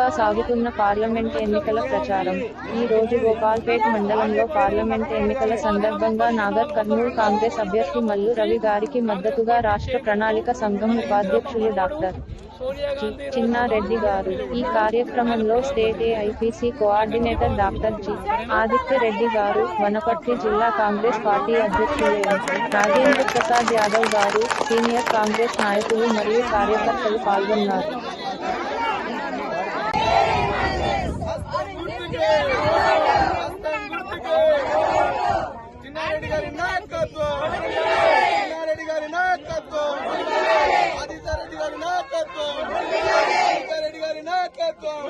జోరుగా సాగుతున్న పార్లమెంట్ ఎన్నికల ప్రచారం. ఈ రోజు గోపాల్పేట్ మండలంలో పార్లమెంట్ ఎన్నికల సందర్భంగా నాగర్ కర్నూలు కాంగ్రెస్ అభ్యర్థి మల్లు రవి గారికి మద్దతుగా రాష్ట్ర ప్రణాళిక సంఘం ఉపాధ్యక్షులు డాక్టర్ జి. చిన్నారెడ్డి గారు. ఈ కార్యక్రమంలో state AIPC coordinator doctor G Aditya Reddy గారు వనపర్తి జిల్లా కాంగ్రెస్ పార్టీ అధ్యక్షులు రాజేంద్ర ప్రసాద్ యాదవ్ గారు సీనియర్ కాంగ్రెస్ నాయకులు మరియు కార్యకర్తలు పాల్గొన్నారు. రెడ్డి గారి నాయకత్వం. చిన్నారెడ్డి గారి నాయకత్వం. ఆదిత్యారెడ్డి గారి నాయకత్వం. ఆదిత్యారెడ్డి గారి నాయకత్వం.